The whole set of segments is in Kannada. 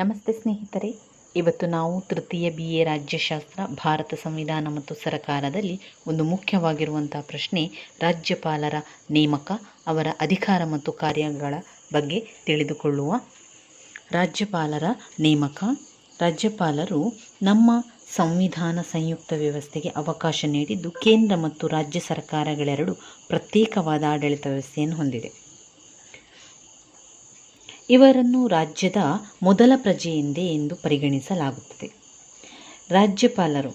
ನಮಸ್ತೆ ಸ್ನೇಹಿತರೆ. ಇವತ್ತು ನಾವು ತೃತೀಯ ಬಿ ಎ ರಾಜ್ಯಶಾಸ್ತ್ರ, ಭಾರತ ಸಂವಿಧಾನ ಮತ್ತು ಸರಕಾರದಲ್ಲಿ ಒಂದು ಮುಖ್ಯವಾಗಿರುವಂಥ ಪ್ರಶ್ನೆ ರಾಜ್ಯಪಾಲರ ನೇಮಕ, ಅವರ ಅಧಿಕಾರ ಮತ್ತು ಕಾರ್ಯಗಳ ಬಗ್ಗೆ ತಿಳಿದುಕೊಳ್ಳುವ. ರಾಜ್ಯಪಾಲರ ನೇಮಕ, ರಾಜ್ಯಪಾಲರು ನಮ್ಮ ಸಂವಿಧಾನ ಸಂಯುಕ್ತ ವ್ಯವಸ್ಥೆಗೆ ಅವಕಾಶ ನೀಡಿದ್ದು ಕೇಂದ್ರ ಮತ್ತು ರಾಜ್ಯ ಸರ್ಕಾರಗಳೆರಡು ಪ್ರತ್ಯೇಕವಾದ ಆಡಳಿತ ವ್ಯವಸ್ಥೆಯನ್ನು ಹೊಂದಿದೆ. ಇವರನ್ನು ರಾಜ್ಯದ ಮೊದಲ ಪ್ರಜೆಯೆಂದೇ ಎಂದು ಪರಿಗಣಿಸಲಾಗುತ್ತದೆ. ರಾಜ್ಯಪಾಲರು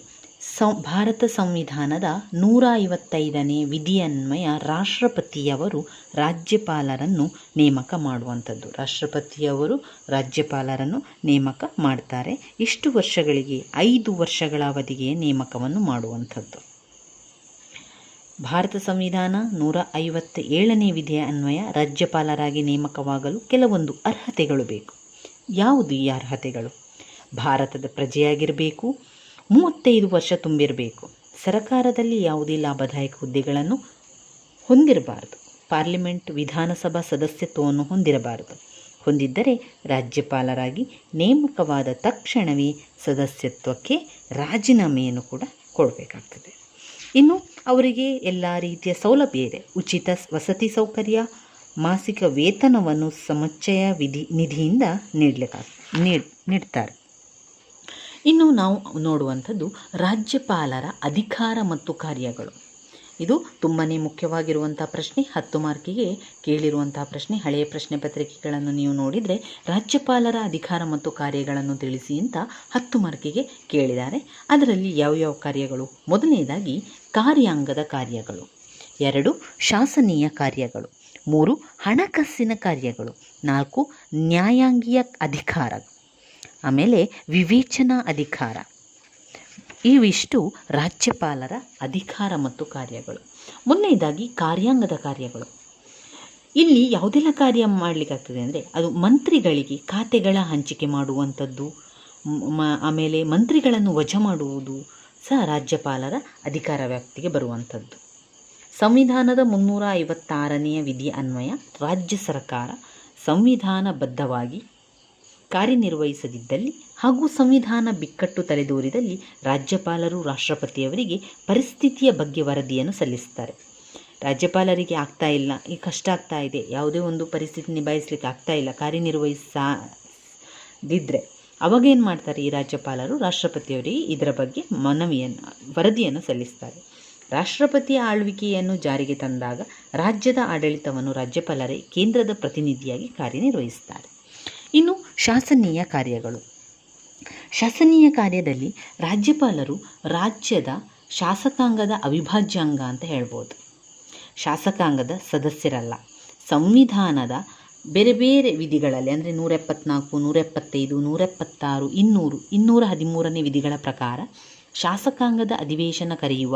ಸಂ, ಭಾರತ ಸಂವಿಧಾನದ ನೂರ ಐವತ್ತೈದನೇ ವಿಧಿಯನ್ವಯ ರಾಷ್ಟ್ರಪತಿಯವರು ರಾಜ್ಯಪಾಲರನ್ನು ನೇಮಕ ಮಾಡುವಂಥದ್ದು. ರಾಷ್ಟ್ರಪತಿಯವರು ರಾಜ್ಯಪಾಲರನ್ನು ನೇಮಕ ಮಾಡ್ತಾರೆ. ಇಷ್ಟು ವರ್ಷಗಳಿಗೆ, ಐದು ವರ್ಷಗಳ ಅವಧಿಗೆ ನೇಮಕವನ್ನು ಮಾಡುವಂಥದ್ದು. ಭಾರತ ಸಂವಿಧಾನ ನೂರ ಐವತ್ತ ಏಳನೇ ವಿಧಿಯ ಅನ್ವಯ ರಾಜ್ಯಪಾಲರಾಗಿ ನೇಮಕವಾಗಲು ಕೆಲವೊಂದು ಅರ್ಹತೆಗಳು ಬೇಕು. ಯಾವುದು ಈ ಅರ್ಹತೆಗಳು? ಭಾರತದ ಪ್ರಜೆಯಾಗಿರಬೇಕು, ಮೂವತ್ತೈದು ವರ್ಷ ತುಂಬಿರಬೇಕು. ಸರಕಾರದಲ್ಲಿ ಯಾವುದೇ ಲಾಭದಾಯಕ ಹುದ್ದೆಗಳನ್ನು ಹೊಂದಿರಬಾರದು. ಪಾರ್ಲಿಮೆಂಟ್, ವಿಧಾನಸಭಾ ಸದಸ್ಯತ್ವವನ್ನು ಹೊಂದಿರಬಾರದು. ಹೊಂದಿದ್ದರೆ ರಾಜ್ಯಪಾಲರಾಗಿ ನೇಮಕವಾದ ತಕ್ಷಣವೇ ಸದಸ್ಯತ್ವಕ್ಕೆ ರಾಜೀನಾಮೆಯನ್ನು ಕೂಡ ಕೊಡಬೇಕಾಗ್ತದೆ. ಇನ್ನು ಅವರಿಗೆ ಎಲ್ಲ ರೀತಿಯ ಸೌಲಭ್ಯ ಇದೆ. ಉಚಿತ ವಸತಿ ಸೌಕರ್ಯ, ಮಾಸಿಕ ವೇತನವನ್ನು ಸಮುಚ್ಚಯ ವಿಧಿ, ನಿಧಿಯಿಂದ ನೀಡಲಿಕ್ಕೆ ನೀಡ್, ನೀಡ್ತಾರೆ. ಇನ್ನು ನಾವು ನೋಡುವಂಥದ್ದು ರಾಜ್ಯಪಾಲರ ಅಧಿಕಾರ ಮತ್ತು ಕಾರ್ಯಗಳು. ಇದು ತುಂಬಾ ಮುಖ್ಯವಾಗಿರುವಂಥ ಪ್ರಶ್ನೆ. ಹತ್ತು ಮಾರ್ಕಿಗೆ ಕೇಳಿರುವಂಥ ಪ್ರಶ್ನೆ. ಹಳೆಯ ಪ್ರಶ್ನೆ ಪತ್ರಿಕೆಗಳನ್ನು ನೀವು ನೋಡಿದರೆ ರಾಜ್ಯಪಾಲರ ಅಧಿಕಾರ ಮತ್ತು ಕಾರ್ಯಗಳನ್ನು ತಿಳಿಸಿ ಅಂತ ಹತ್ತು ಮಾರ್ಕಿಗೆ ಕೇಳಿದ್ದಾರೆ. ಅದರಲ್ಲಿ ಯಾವ್ಯಾವ ಕಾರ್ಯಗಳು? ಮೊದಲನೇದಾಗಿ ಕಾರ್ಯಾಂಗದ ಕಾರ್ಯಗಳು. ಎರಡು, ಶಾಸನೀಯ ಕಾರ್ಯಗಳು. ಮೂರು, ಹಣಕಾಸಿನ ಕಾರ್ಯಗಳು. ನಾಲ್ಕು, ನ್ಯಾಯಾಂಗೀಯ ಅಧಿಕಾರ. ಆಮೇಲೆ ವಿವೇಚನಾ ಅಧಿಕಾರ. ಇವಿಷ್ಟು ರಾಜ್ಯಪಾಲರ ಅಧಿಕಾರ ಮತ್ತು ಕಾರ್ಯಗಳು. ಮೊನ್ನೆಯದಾಗಿ ಕಾರ್ಯಾಂಗದ ಕಾರ್ಯಗಳು. ಇಲ್ಲಿ ಯಾವುದೆಲ್ಲ ಕಾರ್ಯ ಮಾಡಲಿಕ್ಕಾಗ್ತದೆ ಅಂದರೆ ಅದು ಮಂತ್ರಿಗಳಿಗೆ ಖಾತೆಗಳ ಹಂಚಿಕೆ ಮಾಡುವಂಥದ್ದು ಆಮೇಲೆ ಮಂತ್ರಿಗಳನ್ನು ವಜಾ ಮಾಡುವುದು ಸಹ ರಾಜ್ಯಪಾಲರ ಅಧಿಕಾರ ವ್ಯಾಪ್ತಿಗೆ ಬರುವಂಥದ್ದು. ಸಂವಿಧಾನದ ಮುನ್ನೂರ ಐವತ್ತಾರನೆಯ ವಿಧಿ ಅನ್ವಯ ರಾಜ್ಯ ಸರ್ಕಾರ ಸಂವಿಧಾನಬದ್ಧವಾಗಿ ಕಾರ್ಯನಿರ್ವಹಿಸದಿದ್ದಲ್ಲಿ ಹಾಗೂ ಸಂವಿಧಾನ ಬಿಕ್ಕಟ್ಟು ತಲೆದೋರಿದಲ್ಲಿ ರಾಜ್ಯಪಾಲರು, ರಾಷ್ಟ್ರಪತಿಯವರಿಗೆ ಪರಿಸ್ಥಿತಿಯ ಬಗ್ಗೆ ವರದಿಯನ್ನು ಸಲ್ಲಿಸುತ್ತಾರೆ. ರಾಜ್ಯಪಾಲರಿಗೆ ಆಗ್ತಾ ಇಲ್ಲ. ಈ ಕಷ್ಟ ಆಗ್ತಾ ಇದೆ. ಯಾವುದೇ ಒಂದು ಪರಿಸ್ಥಿತಿ ನಿಭಾಯಿಸಲಿಕ್ಕೆ ಆಗ್ತಾ ಇಲ್ಲ. ಕಾರ್ಯನಿರ್ವಹಿಸದಿದ್ದರೆ ಅವಾಗ ಏನು ಮಾಡ್ತಾರೆ ಈ ರಾಜ್ಯಪಾಲರು, ರಾಷ್ಟ್ರಪತಿಯವರಿಗೆ ಇದರ ಬಗ್ಗೆ ಮನವಿಯನ್ನು, ವರದಿಯನ್ನು ಸಲ್ಲಿಸ್ತಾರೆ ರಾಷ್ಟ್ರಪತಿಯ ಆಳ್ವಿಕೆಯನ್ನು ಜಾರಿಗೆ ತಂದಾಗ ರಾಜ್ಯದ ಆಡಳಿತವನ್ನು ರಾಜ್ಯಪಾಲರೇ ಕೇಂದ್ರದ ಪ್ರತಿನಿಧಿಯಾಗಿ ಕಾರ್ಯನಿರ್ವಹಿಸುತ್ತಾರೆ. ಇನ್ನು ಶಾಸನೀಯ ಕಾರ್ಯಗಳು. ಶಾಸನೀಯ ಕಾರ್ಯದಲ್ಲಿ ರಾಜ್ಯಪಾಲರು ರಾಜ್ಯದ ಶಾಸಕಾಂಗದ ಅವಿಭಾಜ್ಯ ಅಂಗ ಅಂತ ಹೇಳ್ಬೋದು. ಶಾಸಕಾಂಗದ ಸದಸ್ಯರಲ್ಲ, ಸಂವಿಧಾನದ ಬೇರೆ ಬೇರೆ ವಿಧಿಗಳಲ್ಲಿ ಅಂದರೆ ನೂರ ಎಪ್ಪತ್ನಾಲ್ಕು ನೂರ ಎಪ್ಪತ್ತೈದು ನೂರ ಎಪ್ಪತ್ತಾರು ಇನ್ನೂರು, ಇನ್ನೂರ ಹದಿಮೂರನೇ ವಿಧಿಗಳ ಪ್ರಕಾರ ಶಾಸಕಾಂಗದ ಅಧಿವೇಶನ ಕರೆಯುವ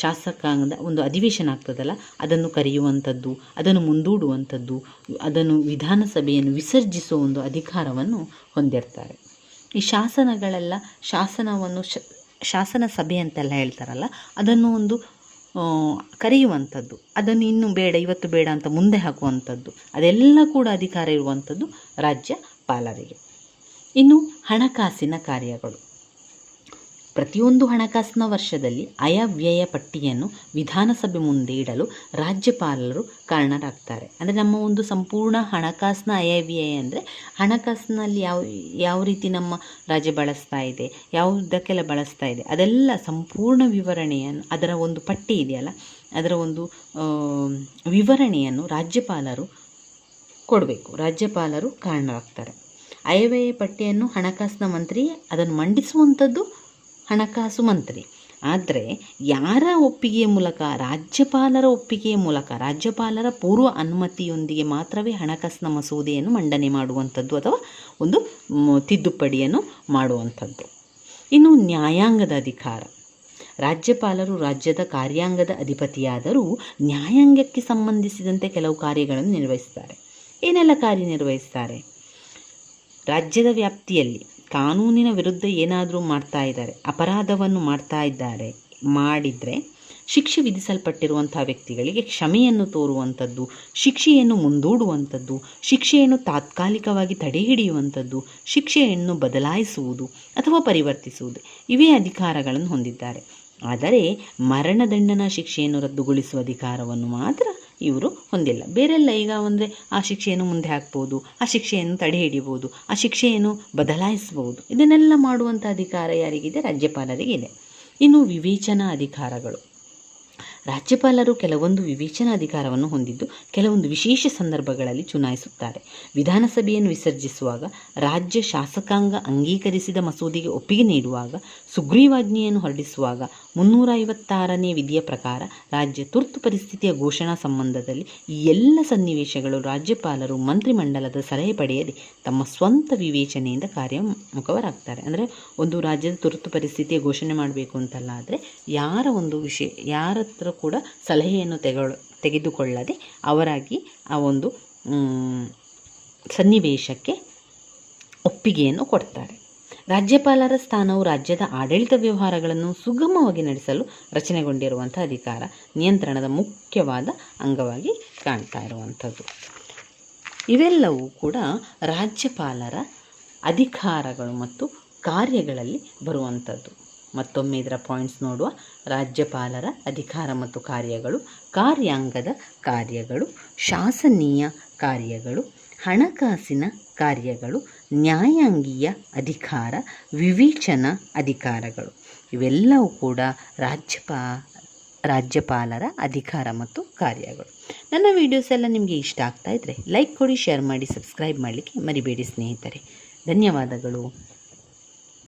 ಶಾಸಕಾಂಗದ ಒಂದು ಅಧಿವೇಶನ ಆಗ್ತದಲ್ಲ, ಅದನ್ನು ಕರೆಯುವಂಥದ್ದು, ಅದನ್ನು ಮುಂದೂಡುವಂಥದ್ದು, ಅದನ್ನು ವಿಧಾನಸಭೆಯನ್ನು ವಿಸರ್ಜಿಸುವ ಒಂದು ಅಧಿಕಾರವನ್ನು ಹೊಂದಿರ್ತಾರೆ. ಈ ಶಾಸನಗಳೆಲ್ಲ ಶಾಸನವನ್ನು ಶಾಸನ ಸಭೆ ಅಂತೆಲ್ಲ ಹೇಳ್ತಾರಲ್ಲ, ಅದನ್ನು ಒಂದು ಕರೆಯುವಂಥದ್ದು, ಅದನ್ನು ಇನ್ನೂ ಬೇಡ, ಇವತ್ತು ಬೇಡ ಅಂತ ಮುಂದೆ ಹಾಕುವಂಥದ್ದು, ಅದೆಲ್ಲ ಕೂಡ ಅಧಿಕಾರ ಇರುವಂಥದ್ದು ರಾಜ್ಯಪಾಲರಿಗೆ. ಇನ್ನು ಹಣಕಾಸಿನ ಕಾರ್ಯಗಳು. ಪ್ರತಿಯೊಂದು ಹಣಕಾಸಿನ ವರ್ಷದಲ್ಲಿ ಅಯವ್ಯಯ ಪಟ್ಟಿಯನ್ನು ವಿಧಾನಸಭೆ ಮುಂದೆ ಇಡಲು ರಾಜ್ಯಪಾಲರು ಕಾರಣರಾಗ್ತಾರೆ. ಅಂದರೆ ನಮ್ಮ ಒಂದು ಸಂಪೂರ್ಣ ಹಣಕಾಸಿನ ಅಯವ್ಯಯ ಅಂದರೆ ಹಣಕಾಸಿನಲ್ಲಿ ಯಾವ ಯಾವ ರೀತಿ ನಮ್ಮ ರಾಜ್ಯ ಬಳಸ್ತಾ ಇದೆ, ಯಾವುದಕ್ಕೆಲ್ಲ ಬಳಸ್ತಾ ಇದೆ, ಅದೆಲ್ಲ ಸಂಪೂರ್ಣ ವಿವರಣೆಯನ್ನು, ಅದರ ಒಂದು ಪಟ್ಟಿ ಇದೆಯಲ್ಲ, ಅದರ ಒಂದು ವಿವರಣೆಯನ್ನು ರಾಜ್ಯಪಾಲರು ಕೊಡಬೇಕು. ರಾಜ್ಯಪಾಲರು ಕಾರಣರಾಗ್ತಾರೆ. ಅಯವ್ಯಯ ಪಟ್ಟಿಯನ್ನು ಹಣಕಾಸಿನ ಮಂತ್ರಿ ಅದನ್ನು ಮಂಡಿಸುವಂಥದ್ದು ಹಣಕಾಸು ಮಂತ್ರಿ. ಆದರೆ ಯಾರ ಒಪ್ಪಿಗೆಯ ಮೂಲಕ, ರಾಜ್ಯಪಾಲರ ಒಪ್ಪಿಗೆಯ ಮೂಲಕ, ರಾಜ್ಯಪಾಲರ ಪೂರ್ವ ಅನುಮತಿಯೊಂದಿಗೆ ಮಾತ್ರವೇ ಹಣಕಾಸಿನ ಮಸೂದೆಯನ್ನು ಮಂಡನೆ ಮಾಡುವಂಥದ್ದು ಅಥವಾ ಒಂದು ತಿದ್ದುಪಡಿಯನ್ನು ಮಾಡುವಂಥದ್ದು. ಇನ್ನು ನ್ಯಾಯಾಂಗದ ಅಧಿಕಾರ. ರಾಜ್ಯಪಾಲರು ರಾಜ್ಯದ ಕಾರ್ಯಾಂಗದ ಅಧಿಪತಿಯಾದರೂ ನ್ಯಾಯಾಂಗಕ್ಕೆ ಸಂಬಂಧಿಸಿದಂತೆ ಕೆಲವು ಕಾರ್ಯಗಳನ್ನು ನಿರ್ವಹಿಸ್ತಾರೆ. ಏನೆಲ್ಲ ಕಾರ್ಯನಿರ್ವಹಿಸ್ತಾರೆ ರಾಜ್ಯದ ವ್ಯಾಪ್ತಿಯಲ್ಲಿ ಕಾನೂನಿನ ವಿರುದ್ಧ ಏನಾದರೂ ಮಾಡ್ತಾ ಇದ್ದಾರೆ, ಅಪರಾಧವನ್ನು ಮಾಡ್ತಾ ಇದ್ದಾರೆ, ಮಾಡಿದರೆ ಶಿಕ್ಷೆ ವಿಧಿಸಲ್ಪಟ್ಟಿರುವಂಥ ವ್ಯಕ್ತಿಗಳಿಗೆ ಕ್ಷಮೆಯನ್ನು ತೋರುವಂಥದ್ದು, ಶಿಕ್ಷೆಯನ್ನು ಮುಂದೂಡುವಂಥದ್ದು, ಶಿಕ್ಷೆಯನ್ನು ತಾತ್ಕಾಲಿಕವಾಗಿ ತಡೆಹಿಡಿಯುವಂಥದ್ದು ಶಿಕ್ಷೆಯನ್ನು ಬದಲಾಯಿಸುವುದು ಅಥವಾ ಪರಿವರ್ತಿಸುವುದು ಇವೇ ಅಧಿಕಾರಗಳನ್ನು ಹೊಂದಿದ್ದಾರೆ. ಆದರೆ ಮರಣದಂಡನ ಶಿಕ್ಷೆಯನ್ನು ರದ್ದುಗೊಳಿಸುವ ಅಧಿಕಾರವನ್ನು ಮಾತ್ರ ಇವರು ಹೊಂದಿಲ್ಲ. ಬೇರೆಲ್ಲ ಈಗ ಅಂದರೆ ಆ ಶಿಕ್ಷೆಯನ್ನು ಮುಂದೆ ಹಾಕ್ಬೋದು, ಆ ಶಿಕ್ಷೆಯನ್ನು ತಡೆ ಹಿಡಿಬೋದು, ಆ ಶಿಕ್ಷೆಯನ್ನು ಬದಲಾಯಿಸಬಹುದು ಇದನ್ನೆಲ್ಲ ಮಾಡುವಂಥ ಅಧಿಕಾರ ಯಾರಿಗಿದೆ? ರಾಜ್ಯಪಾಲರಿಗಿದೆ. ಇನ್ನು ವಿವೇಚನಾ ಅಧಿಕಾರಗಳು. ರಾಜ್ಯಪಾಲರು ಕೆಲವೊಂದು ವಿವೇಚನಾಧಿಕಾರವನ್ನು ಹೊಂದಿದ್ದು, ಕೆಲವೊಂದು ವಿಶೇಷ ಸಂದರ್ಭಗಳಲ್ಲಿ ಚುನಾಯಿಸುತ್ತಾರೆ. ವಿಧಾನಸಭೆಯನ್ನು ವಿಸರ್ಜಿಸುವಾಗ, ರಾಜ್ಯ ಶಾಸಕಾಂಗ ಅಂಗೀಕರಿಸಿದ ಮಸೂದೆಗೆ ಒಪ್ಪಿಗೆ ನೀಡುವಾಗ, ಸುಗ್ರೀವಾಜ್ಞೆಯನ್ನು ಹೊರಡಿಸುವಾಗ ಮುನ್ನೂರ ಐವತ್ತಾರನೇ ವಿಧಿಯ ಪ್ರಕಾರ ರಾಜ್ಯ ತುರ್ತು ಪರಿಸ್ಥಿತಿಯ ಘೋಷಣಾ ಸಂಬಂಧದಲ್ಲಿ ಈ ಎಲ್ಲ ಸನ್ನಿವೇಶಗಳು ರಾಜ್ಯಪಾಲರು ಮಂತ್ರಿಮಂಡಲದ ಸಲಹೆ ಪಡೆಯದೆ ತಮ್ಮ ಸ್ವಂತ ವಿವೇಚನೆಯಿಂದ ಕಾರ್ಯಮುಖವರಾಗ್ತಾರೆ ಅಂದರೆ ಒಂದು ರಾಜ್ಯದ ತುರ್ತು ಪರಿಸ್ಥಿತಿಯ ಘೋಷಣೆ ಮಾಡಬೇಕು ಅಂತಲ್ಲ, ಆದರೆ ಯಾರ ಒಂದು ವಿಷಯ ಯಾರ ಹತ್ರ ಕೂಡ ಸಲಹೆಯನ್ನು ತೆಗೊಳ್, ತೆಗೆದುಕೊಳ್ಳದೆ ಅವರಾಗಿ ಆ ಒಂದು ಸನ್ನಿವೇಶಕ್ಕೆ ಒಪ್ಪಿಗೆಯನ್ನು ಕೊಡ್ತಾರೆ. ರಾಜ್ಯಪಾಲರ ಸ್ಥಾನವು ರಾಜ್ಯದ ಆಡಳಿತ ವ್ಯವಹಾರಗಳನ್ನು ಸುಗಮವಾಗಿ ನಡೆಸಲು ರಚನೆಗೊಂಡಿರುವಂಥ ಅಧಿಕಾರ ನಿಯಂತ್ರಣದ ಮುಖ್ಯವಾದ ಅಂಗವಾಗಿ ಕಾಣ್ತಾ ಇರುವಂಥದ್ದು. ಇವೆಲ್ಲವೂ ಕೂಡ ರಾಜ್ಯಪಾಲರ ಅಧಿಕಾರಗಳು ಮತ್ತು ಕಾರ್ಯಗಳಲ್ಲಿ ಬರುವಂಥದ್ದು. ಮತ್ತೊಮ್ಮೆ ಇದರ ಪಾಯಿಂಟ್ಸ್ ನೋಡುವ. ರಾಜ್ಯಪಾಲರ ಅಧಿಕಾರ ಮತ್ತು ಕಾರ್ಯಗಳು, ಕಾರ್ಯಾಂಗದ ಕಾರ್ಯಗಳು, ಶಾಸನೀಯ ಕಾರ್ಯಗಳು, ಹಣಕಾಸಿನ ಕಾರ್ಯಗಳು, ನ್ಯಾಯಾಂಗೀಯ ಅಧಿಕಾರ, ವಿವೇಚನಾ ಅಧಿಕಾರಗಳು. ಇವೆಲ್ಲವೂ ಕೂಡ ರಾಜ್ಯಪಾ, ರಾಜ್ಯಪಾಲರ ಅಧಿಕಾರ ಮತ್ತು ಕಾರ್ಯಗಳು. ನನ್ನ ವೀಡಿಯೋಸ್ ಎಲ್ಲ ನಿಮಗೆ ಇಷ್ಟ ಆಗ್ತಾ ಇದ್ದರೆ ಲೈಕ್ ಕೊಡಿ ಶೇರ್ ಮಾಡಿ ಸಬ್ಸ್ಕ್ರೈಬ್ ಮಾಡಲಿಕ್ಕೆ ಮರಿಬೇಡಿ ಸ್ನೇಹಿತರೆ. ಧನ್ಯವಾದಗಳು.